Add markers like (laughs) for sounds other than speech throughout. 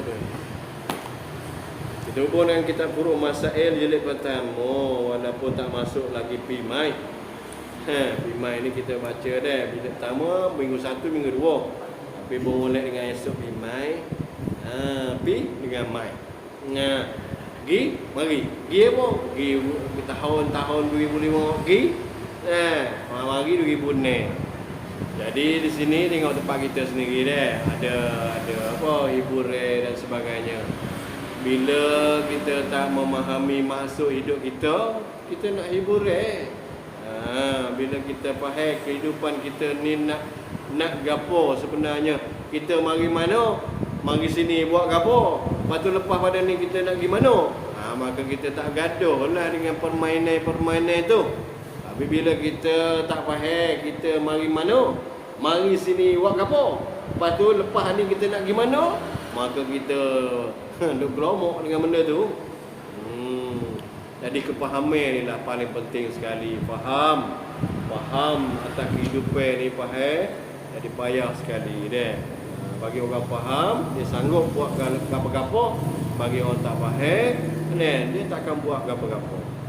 Ada. Kita hubung dengan kitab Furu' Masail jilid pertama walaupun tak masuk lagi Pimai. Ha, Pimai ni kita baca dah. Bila pertama minggu satu, minggu dua. Tapi boleh dengan esok Pimai. Ha, pi dengan Mai. Nah, gi mari. Gi apa? Gi tahun-tahun 2005 gi. Eh, mari 2006. Jadi di sini tengok tempat kita sendiri deh. Ada ada apa hiburan dan sebagainya. Bila kita tak memahami maksud hidup kita, kita nak hibur eh. Ha, bila kita faham kehidupan kita ni nak nak gapo sebenarnya. Kita mari mana? Mari sini buat gapo? Lepas tu lepas pada ni kita nak pergi mana? Ha, maka kita tak gaduh lah dengan permainan-permainan tu. Bila kita tak faham, kita mari mana? Mari sini buat apa? Lepas tu lepas ni kita nak pergi mana? Maka kita (laughs) duk gelomok dengan benda tu. Hmm. Jadi kepahaman ni lah paling penting sekali. Faham. Faham atas kehidupan ni faham. Jadi payah sekali deh. Bagi orang faham, dia sanggup buat apa-apa. Bagi orang tak faham, dia takkan buat apa-apa.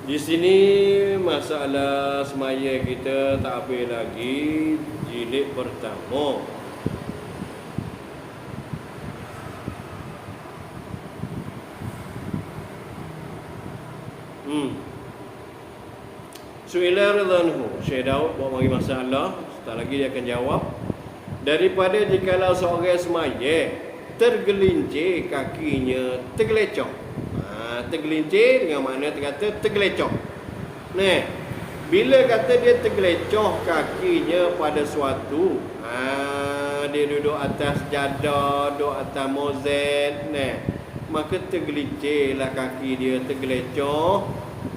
Di sini masalah semaya kita tak apa lagi jilid pertama. Hmm. Suila radhanhu. Syekh Daud bawa bagi masalah, setelah lagi dia akan jawab. Daripada jikalau seorang semaya tergelincir kakinya tergelecok tergelincir dengan makna kata tergelecok. Nah, bila kata dia tergelecoh kakinya pada suatu, ha, dia duduk atas jadah, duduk atas mozet, nah, maka tergelincirlah kaki dia tergelecoh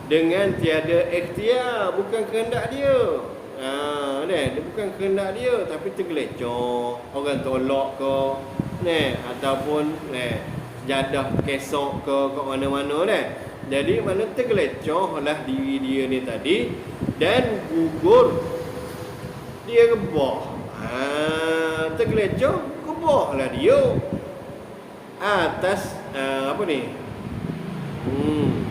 dengan tiada ikhtiar, bukan kehendak dia. Ha, nah, dia bukan kehendak dia tapi tergelecoh. Orang tolak ke, nah, ataupun nah, jadah kesok ke ke mana-mana dah. Jadi mana tergelecoh lah diri dia ni tadi dan gugur dia rebah. Ha, tergelecoh rebah lah dia atas uh, apa ni? Hmm.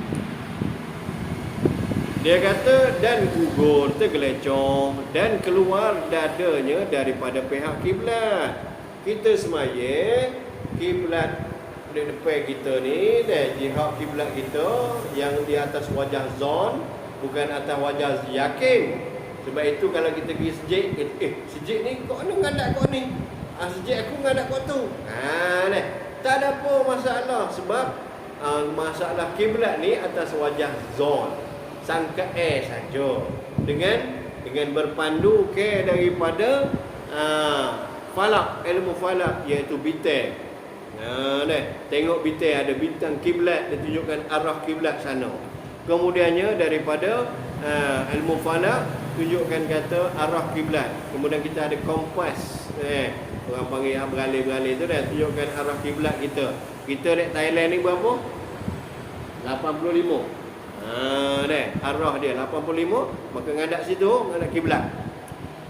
Dia kata dan gugur tergelecoh dan keluar dadanya daripada pihak kiblat. Kita semaya kiblat di depan kita ni deh jihad kiblat kita yang di atas wajah zon bukan atas wajah yakin. Sebab itu kalau kita pergi sejik eh sejik ni kok ni ngadak kok ni. Ah sejik aku ngadak kok tu. Ha deh tak ada apa masalah sebab uh, masalah kiblat ni atas wajah zon. Sangka eh saja. Dengan dengan berpandu ke daripada uh, falak ilmu falak iaitu bintang Ha deh, tengok bintang ada bintang kiblat dia tunjukkan arah kiblat sana. Kemudiannya daripada uh, ilmu falak tunjukkan kata arah kiblat. Kemudian kita ada kompas. Eh, orang panggil yang beralih-beralih tu dah tunjukkan arah kiblat kita. Kita di Thailand ni berapa? 85. Ha deh, arah dia 85, maka ngadak situ, ngadak kiblat.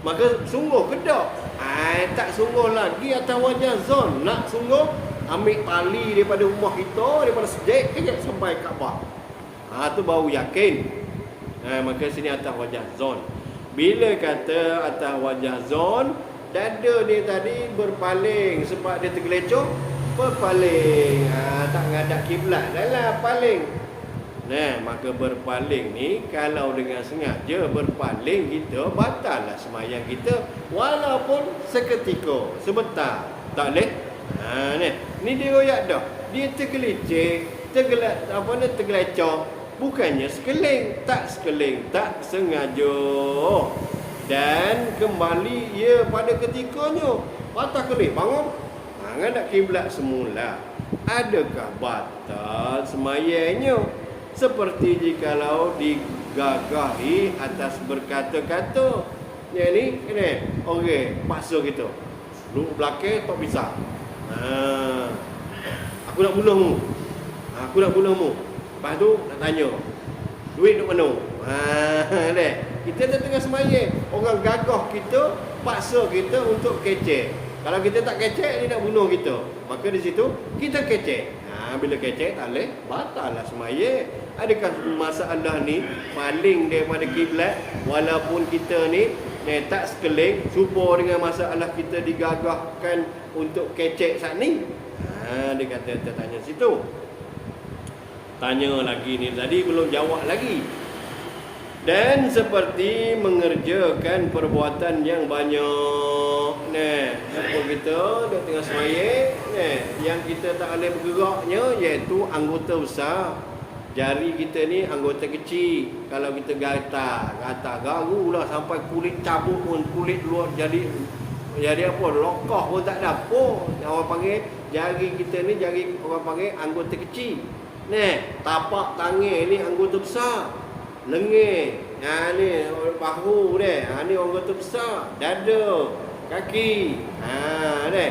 Maka sungguh kedak. Ai tak sungguh lagi atas wajah zon nak sungguh ambil tali daripada rumah kita daripada sejak ke sampai Kaabah. Ha tu baru yakin. Ha maka sini atas wajah zon. Bila kata atas wajah zon, dada dia tadi berpaling sebab dia tergelecoh, berpaling. Ha tak ngadap kiblat lah paling. Nah, maka berpaling ni kalau dengan sengaja berpaling kita batallah semayang kita walaupun seketika, sebentar. Tak boleh Ha ni. Ni dia royak dah. Dia tergelincir, tergelat apa ni tergelecok. Bukannya sekeling, tak sekeling, tak sengaja. Dan kembali ia pada ketikanya. Patah kelih bangun. Ha nak kiblat semula. Adakah batal semayanya? Seperti jikalau digagahi atas berkata-kata. Yang ni, ini. Okey, paksa kita. Lu belakang tak bisa. Ha. Aku nak bunuh mu. Ha, aku nak bunuh mu. Lepas tu nak tanya. Duit duk mana? Ha, deh. Kita dah tengah semaya. Orang gagah kita paksa kita untuk kecek. Kalau kita tak kecek, dia nak bunuh kita. Maka di situ, kita kecek. Ha, bila kecek, tak boleh. Batal lah semaya. Adakah masalah ni paling daripada kiblat walaupun kita ni eh, tak sekeling supo dengan masalah kita digagahkan untuk kecek saat ni. Ha, dia kata, dia tanya situ. Tanya lagi ni tadi, belum jawab lagi. Dan seperti mengerjakan perbuatan yang banyak. Nah apa kita duk tengah semaya nah yang kita tak boleh bergeraknya iaitu anggota besar jari kita ni anggota kecil kalau kita gatal gatal garulah sampai kulit cabut pun kulit luar jadi jadi apa lokah pun tak ada apa orang panggil jari kita ni jari orang panggil anggota kecil nah tapak tangan ni anggota besar Lengih. Ha ni bahu dia. Ha ni orang kata besar. Dada, kaki. Ha ni.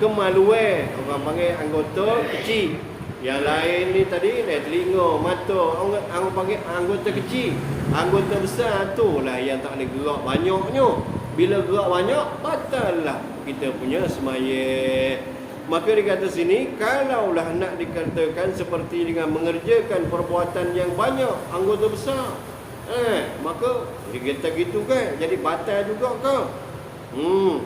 Kemaluan orang panggil anggota kecil. Yang lain ni tadi ni telinga, mata, orang panggil anggota kecil. Anggota besar tu lah yang tak boleh gerak banyaknya. Bila gerak banyak, batal lah kita punya semaya. Maka dikata sini, kalaulah nak dikatakan seperti dengan mengerjakan perbuatan yang banyak, anggota besar, eh, maka kata gitu kan, jadi batal juga ke? Hmm.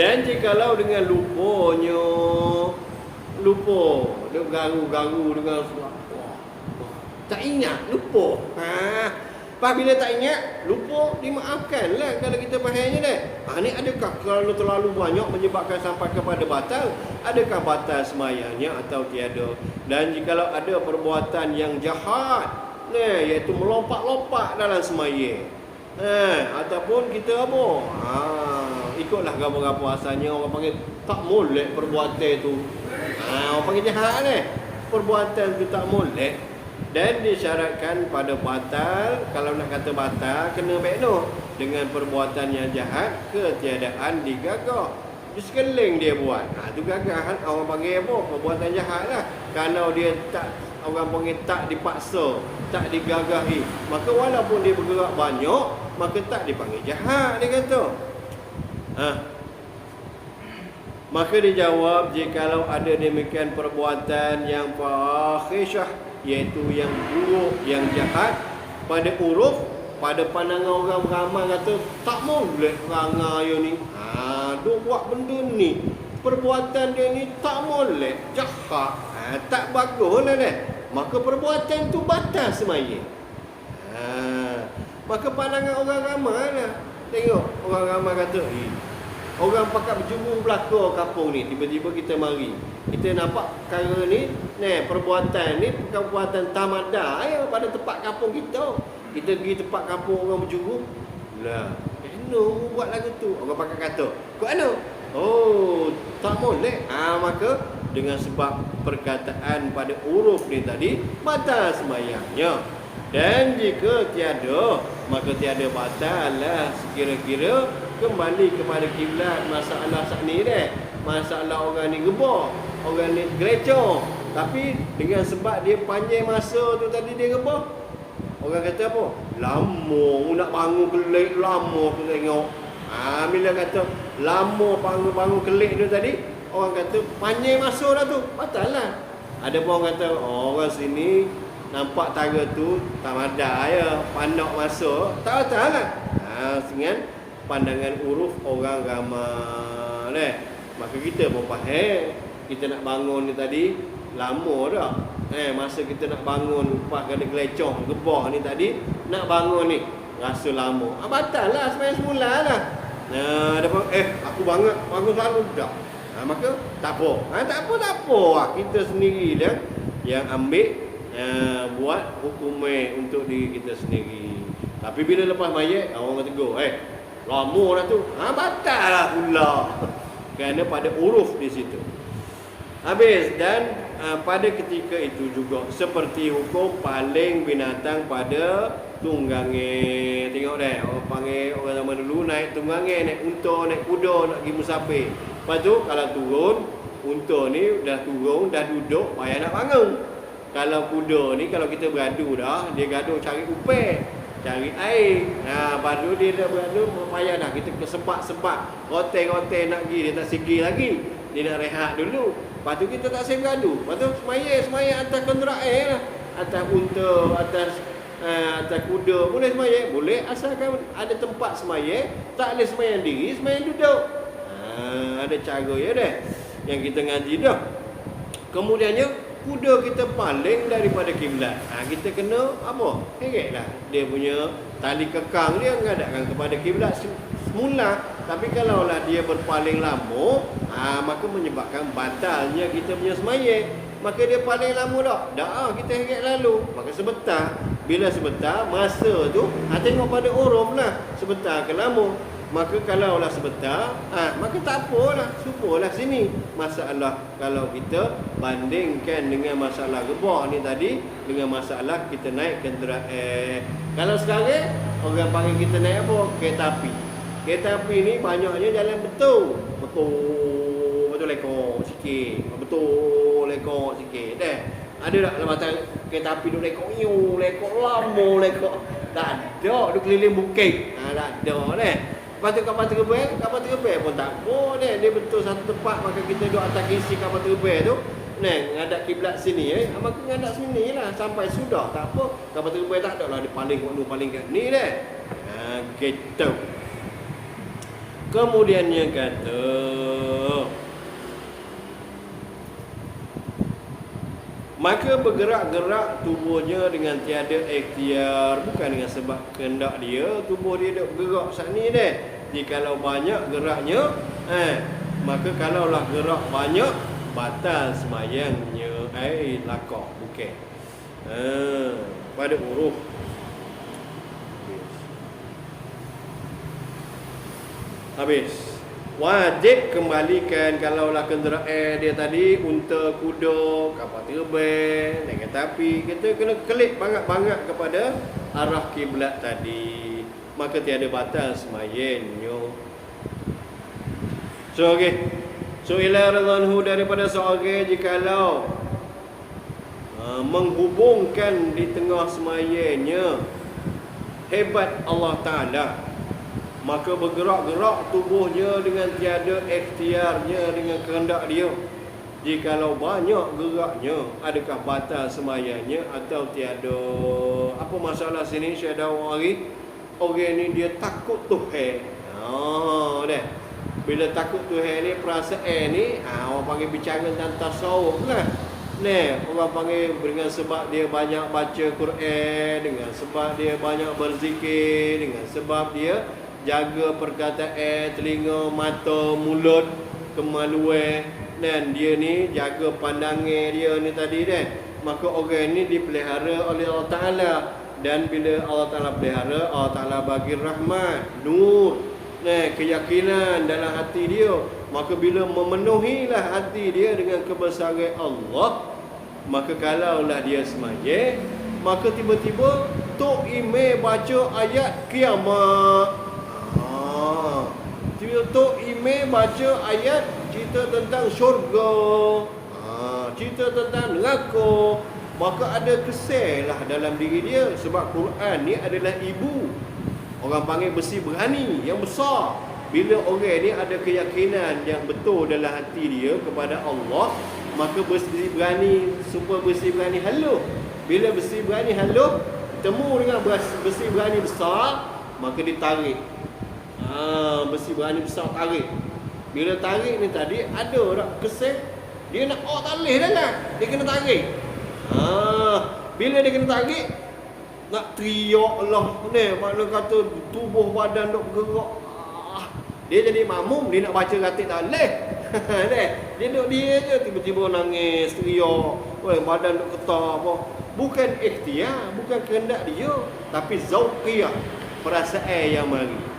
Dan jikalau dengan lupanya, lupa, dia garu-garu dengan tak ingat, lupa. Ha, Lepas bila tak ingat, lupa, dimaafkan lah kalau kita fahamnya dah. Ha, ni adakah kalau terlalu banyak menyebabkan sampai kepada batal? Adakah batal semayanya atau tiada? Dan jika ada perbuatan yang jahat, nah, iaitu melompat-lompat dalam semaya. Ha, ataupun kita apa? Ha, ikutlah gambar-gambar asalnya orang panggil tak molek perbuatan tu. Ha, orang panggil jahat ni. Perbuatan tu tak molek. Dan disyaratkan pada batal kalau nak kata batal kena bekno dengan perbuatan yang jahat ketiadaan digagah. Di sekeliling dia buat. Ha tu gagah. Orang panggil apa? Perbuatan jahat lah. Kalau dia tak orang panggil tak dipaksa tak digagahi maka walaupun dia bergerak banyak maka tak dipanggil jahat dia kata. Ha maka dijawab jikalau ada demikian perbuatan yang fahisyah iaitu yang buruk, yang jahat pada uruf, pada pandangan orang ramai kata tak boleh perangai ni. Ha, dia buat benda ni. Perbuatan dia ni tak boleh, jahat. Ha, tak bagus lah. Maka perbuatan tu batal semaya. Ha, maka pandangan orang ramai lah. Tengok orang ramai kata, eh, Orang pakai berjumpa belakang kampung ni Tiba-tiba kita mari. Kita nampak perkara ni ni Perbuatan ni Perbuatan tamada ya, Pada tempat kampung kita. Kita pergi tempat kampung orang berjumpa Lah Kena buat lagu tu. Orang pakai kata Kau? Oh Tak boleh. Ha, Maka Dengan sebab perkataan pada huruf ni tadi Batal semayangnya Dan jika tiada Maka tiada batal lah Sekira-kira kembali kepada kiblat masalah saat ni deh. Masalah orang ni gebah, orang ni gereja. Tapi dengan sebab dia panjang masa tu tadi dia gebah. Orang kata apa? Lama nak bangun kelik lama aku tengok. Ha, bila kata lama bangun-bangun kelik tu tadi, orang kata panjang masa dah tu. Batal lah. Ada pun orang kata, oh, orang sini nampak tara tu tak ada ya, pandak masa. Tak betul lah. Ha, dengan pandangan uruf orang ramai eh. Maka kita pun faham Kita nak bangun ni tadi Lama dah eh, Masa kita nak bangun Lepas kena gelecong Gebah ni tadi Nak bangun ni Rasa lama ah, Batal lah Sebenarnya semula lah Nah, eh aku bangun bangun selalu dah. Ha, maka tak apa. Ha, tak apa tak apa. Ha, kita sendiri dia yang ambil uh, buat hukumnya untuk diri kita sendiri. Tapi bila lepas mayat orang tegur, eh Lama dah tu. Ha, batal lah pula. (laughs) Kerana pada uruf di situ. Habis. Dan uh, pada ketika itu juga. Seperti hukum paling binatang pada tunggangi. Tengok deh. Orang panggil orang zaman dulu naik tunggangi. Naik unta, naik kuda, nak pergi musafir. Lepas tu kalau turun. Unta ni dah turun, dah duduk. Payah nak bangun. Kalau kuda ni, kalau kita beradu dah. Dia gaduh cari upek. Cari air. Ha, baru dia dah beradu payah dah kita ke sepak-sepak. Rotel-rotel nak pergi dia tak segi lagi. Dia nak rehat dulu. Lepas tu kita tak segi beradu. Lepas tu semaya semaya atas kontrak air lah. Atas unta, atas uh, atas kuda boleh semaya. Boleh asalkan ada tempat semaya. Tak boleh semaya diri, semaya duduk. Ha, ada cara ya deh. Yang kita ngaji dah. Kemudiannya kuda kita paling daripada kiblat. Ha, kita kena apa? Heretlah. Dia punya tali kekang dia menghadapkan kepada kiblat semula. Tapi kalaulah dia berpaling lama, ha, maka menyebabkan batalnya kita punya semaya. Maka dia paling lama? Dah ah, kita heret lalu. Maka sebentar. Bila sebentar, masa tu, ha, tengok pada urum lah. Sebentar ke lama. Maka kalau lah sebentar, ah, maka tak apalah, syukurlah sini. Masalah kalau kita bandingkan dengan masalah gebak ni tadi dengan masalah kita naik kenderaan. Eh, kalau sekarang orang panggil kita naik apa? Kereta api. Kereta api ni banyaknya jalan betul. Betul. Betul lekor sikit. Betul lekor sikit. Deh. Ada tak dalam mata kereta api duk lekor iu, lekor lama lekor. Tak ada, duk keliling bukit. Ha, tak ada deh. Lepas tu kapal terbang, kapal terbang pun tak boleh. Dia betul satu tempat, maka kita duduk atas kisi kapal terbang tu. Neng, ngadak kiblat sini eh. Maka ngadak sini lah. Sampai sudah, tak apa. Kapal terbang tak ada lah. Dia paling waktu paling kat ni deh. Ha, gitu. Kemudiannya kata... Maka bergerak-gerak tubuhnya dengan tiada ikhtiar. Bukan dengan sebab kehendak dia Tubuh dia duduk gerak saat ni deh. Jikalau banyak geraknya eh, Maka kalaulah gerak banyak Batal semayangnya. Eh, lakok Bukan eh, Pada Habis. Habis wajib kembalikan kalau lah kenderaan dia tadi unta kuda kapal terbang naik kereta api. Kita kena klik banyak-banyak kepada arah kiblat tadi. Maka tiada batal semayenyo so okey. So ila radhanhu daripada seorang jikalau uh, menghubungkan di tengah semayennya hebat Allah Taala maka bergerak-gerak tubuhnya dengan tiada ikhtiarnya dengan kehendak dia. Jikalau banyak geraknya adakah batal semayanya atau tiada? Apa masalah sini saya dah hari orang ni dia takut Tuhan oh deh. Bila takut Tuhan ni perasaan ni ha, orang panggil bicara tentang tasawuf lah. Ni, orang panggil dengan sebab dia banyak baca Quran, dengan sebab dia banyak berzikir, dengan sebab dia jaga perkataan telinga mata mulut kemaluan. Dan dia ni jaga pandangan dia ni tadi kan. Maka orang ni dipelihara oleh Allah Taala. Dan bila Allah Taala pelihara Allah Taala bagi rahmat nur nah keyakinan dalam hati dia. Maka bila memenuhilah hati dia dengan kebesaran Allah maka kalaulah dia semaya maka tiba-tiba tok ime baca ayat kiamat tu email baca ayat cerita tentang syurga. Ha, cerita tentang neraka. Maka ada kesel lah dalam diri dia. Sebab Quran ni adalah ibu. Orang panggil besi berani yang besar. Bila orang ni ada keyakinan yang betul dalam hati dia kepada Allah. Maka besi berani, super besi berani haluh. Bila besi berani haluh, temu dengan besi berani besar. Maka ditarik ha, besi berani besar tarik. Bila tarik ni tadi ada tak kesel. Dia nak oh tak boleh dah lah dia kena tarik. Ha, bila dia kena tarik nak teriak lah. Ni makna kata tubuh badan duk bergerak ah, dia jadi makmum dia nak baca katik tak boleh. (laughs) Dia duduk dia je tiba-tiba nangis teriak. Badan duk ketar apa. Bukan ikhtiar bukan kehendak dia tapi zauqiyah perasaan yang mari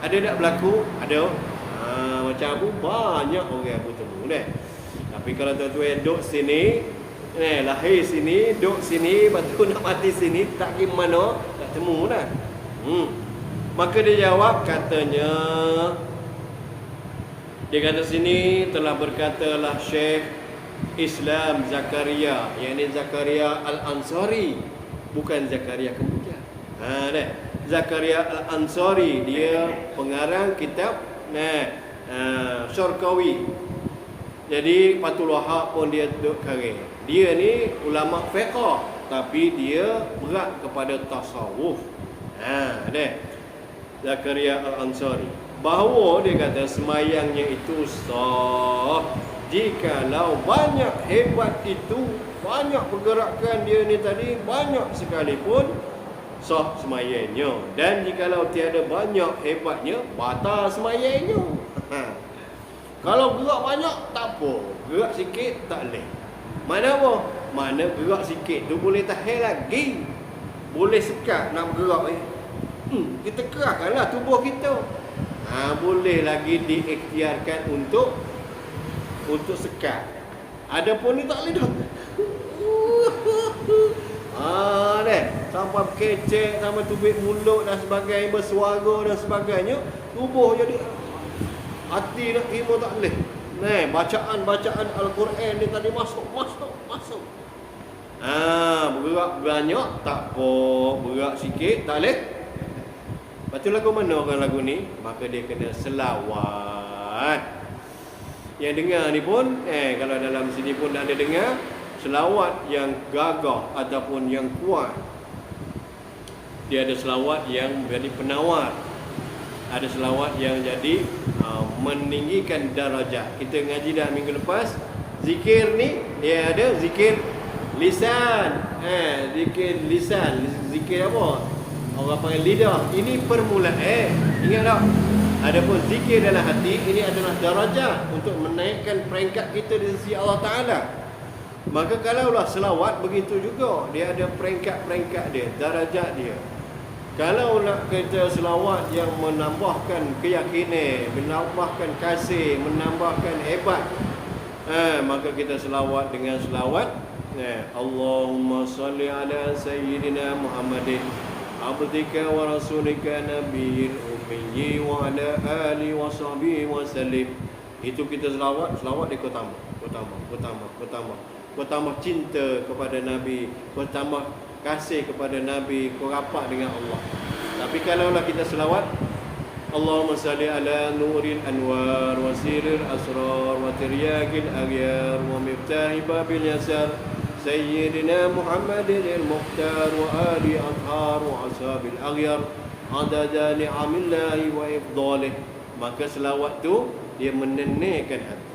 ada tak berlaku? Ada. Ha, macam Abu banyak orang Abu temu ni. Tapi kalau tuan-tuan duduk sini, eh, lahir sini, duduk sini, lepas tu (laughs) nak mati sini, tak pergi mana, tak temu dah. Hmm. Maka dia jawab katanya, dia kata sini telah berkatalah Syekh Islam Zakaria, yang ini Zakaria Al-Ansari, bukan Zakaria kemudian. Ha, dah. Zakaria Al-Ansari dia pengarang kitab nah uh, Syarqawi. Jadi Fatul Wahab pun dia duduk kare dia ni ulama fiqh tapi dia berat kepada tasawuf. Ha deh Zakaria Al-Ansari. Bahawa dia kata semayangnya itu sah. Jikalau banyak hebat itu banyak pergerakan dia ni tadi banyak sekalipun sah semayangnya dan jikalau tiada banyak hebatnya batal semayangnya ha. (laughs) kalau gerak banyak tak apa. Gerak sikit tak boleh. Mana apa? Mana gerak sikit tu boleh tahan lagi. Boleh sekat nak bergerak eh. hmm, kita kerahkanlah tubuh kita. Ha, boleh lagi diikhtiarkan untuk untuk sekat. Adapun ni tak boleh dah Ah, deh. Sampai kecek, sampai tubik mulut dan sebagainya, bersuara dan sebagainya. Tubuh jadi hati nak terima tak boleh. Nah, bacaan-bacaan Al-Quran ni tadi masuk, masuk, masuk. Ah, bergerak banyak tak apa, bergerak sikit tak boleh. Baca lagu mana orang lagu ni? Maka dia kena selawat. Yang dengar ni pun, eh kalau dalam sini pun ada dengar, selawat yang gagah ataupun yang kuat dia ada selawat yang menjadi penawar. Ada selawat yang jadi uh, meninggikan darajat. Kita ngaji dah minggu lepas zikir ni dia ada zikir lisan. Eh zikir lisan. Zikir apa? Orang panggil lidah. Ini permulaan. Eh ingat tak? Adapun zikir dalam hati ini adalah darajat untuk menaikkan peringkat kita di sisi Allah Taala. Maka kalaulah selawat begitu juga Dia ada peringkat-peringkat dia Darajat dia Kalau nak kita selawat yang menambahkan keyakinan Menambahkan kasih Menambahkan hebat eh, Maka kita selawat dengan selawat. Eh, Allahumma salli ala Sayyidina Muhammadin Abdika wa rasulika nabiyil ummiyi Wa ala ali wa sahbihi wa salim Itu kita selawat Selawat kutama Kutama, kutama, kutama kau tambah cinta kepada Nabi tambah kasih kepada Nabi kau rapat dengan Allah. Tapi kalaulah kita selawat Allahumma salli ala nuril anwar wa siril asrar wa tiryakil aghyar wa miftahi babil yasar Sayyidina Muhammadin al-Mukhtar wa ali athar wa ashabil aghyar adada ni'amillahi wa ifdalih. Maka selawat tu dia menenangkan hati.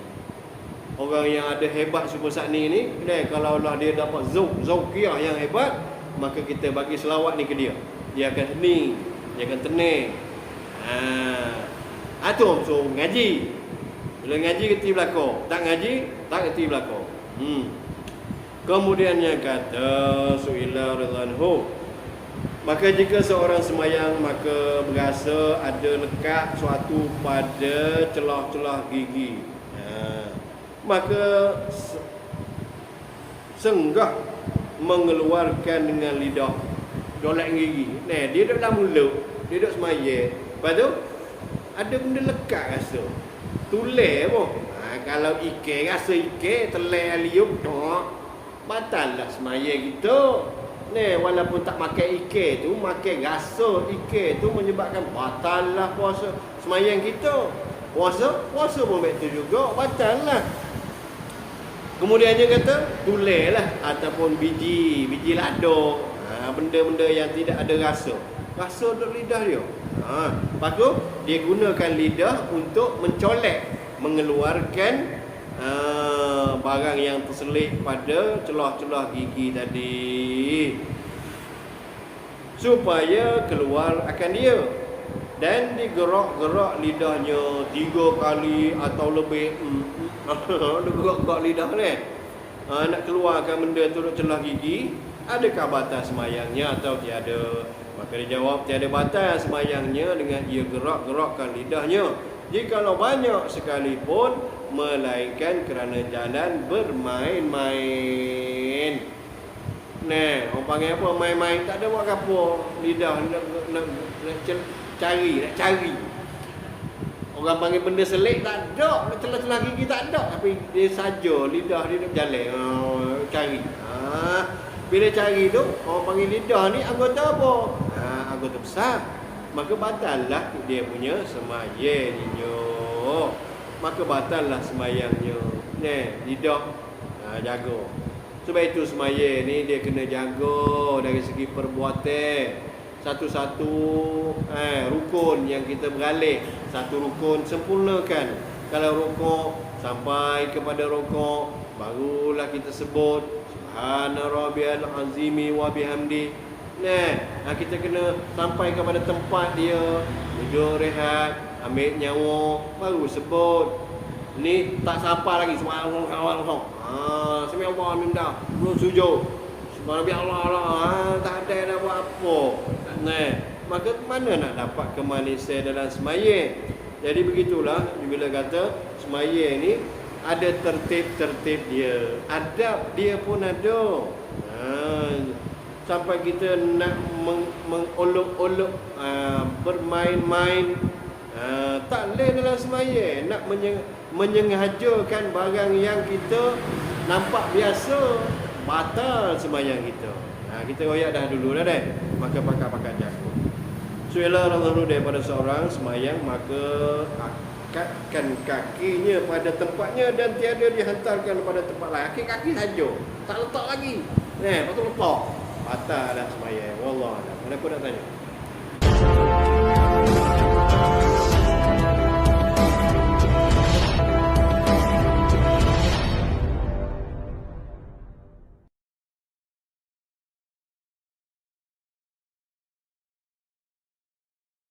Orang yang ada hebat suku sakni ni dia kalau dia dapat zauk zauqiyah yang hebat maka kita bagi selawat ni ke dia. Dia akan hening dia akan tenang ha. Atom so ngaji. Bila ngaji kerti belako tak ngaji tak kerti belako hmm. Kemudiannya kata suila ridwanhu maka jika seorang semayang maka berasa ada lekat suatu pada celah-celah gigi. Maka senggah mengeluarkan dengan lidah. Dolak gigi. Nah dia duduk dalam mulut dia duduk semaya lepas tu ada benda lekat rasa. Tulis pun. Ha, kalau ikan rasa ikan telai alium tok. Batal lah semaya gitu. Ni walaupun tak makan ikan tu makan rasa ikan tu menyebabkan batal lah puasa semayang kita puasa puasa pun betul juga. Batal lah Kemudian dia kata lah ataupun biji, biji lado. Ha, benda-benda yang tidak ada rasa. Rasa untuk lidah dia. Ha, lepas tu dia gunakan lidah untuk mencolek, mengeluarkan uh, barang yang terselit pada celah-celah gigi tadi. Supaya keluar akan dia dan digerak-gerak lidahnya tiga kali atau lebih (laughs) dia gerak-gerak lidah ni. Ha, nak keluarkan benda tu duk celah gigi adakah batas semayangnya? Atau tiada? Maka dia jawab tiada batas semayangnya dengan ia gerak-gerakkan lidahnya. Jikalau banyak sekalipun melainkan kerana jalan bermain-main. Nah, orang panggil apa? Main-main tak ada buat apa lidah nak, nak, nak, nak cari nak cari orang panggil benda selik tak ada celah-celah gigi tak ada tapi dia saja lidah dia nak berjalan oh, cari ha. bila cari tu orang panggil lidah ni anggota apa ha, anggota besar maka batallah dia punya semayangnya. Maka batallah semayangnya. Ni, tidak ha, jaga. Sebab itu semayang ni dia kena jaga dari segi perbuatan. Satu-satu eh, rukun yang kita beralih. Satu rukun sempurnakan. Kalau rukuk sampai kepada rukuk barulah kita sebut subhana rabbiyal azimi wa bihamdi. Nah ha, kita kena sampai kepada tempat dia duduk rehat ambil nyawa baru sebut. Ni tak sapa lagi subhanallah. Subhanallah ha sami Allah minda belum sujud. Subhanallah Allah Allah tak ada nak buat apa nah maka mana nak dapat kemanisan dalam semayang jadi begitulah bila kata semayang ni ada tertib-tertib dia. Adab dia pun ada. Ha, sampai kita nak mengolok-olok ha, bermain-main ha, tak boleh dalam semayang nak menyeng, menyengajakan barang yang kita nampak biasa batal semayang kita. Ha, kita royak dah dulu dah deh. Maka pakai-pakai jago. Suela Rasulullah daripada seorang semayang maka akatkan kakinya pada tempatnya dan tiada dihantarkan pada tempat lain. Kaki-kaki saja. Tak letak lagi. Eh, tu letak. Batal dah semayang. Wallah. Mana pun nak tanya.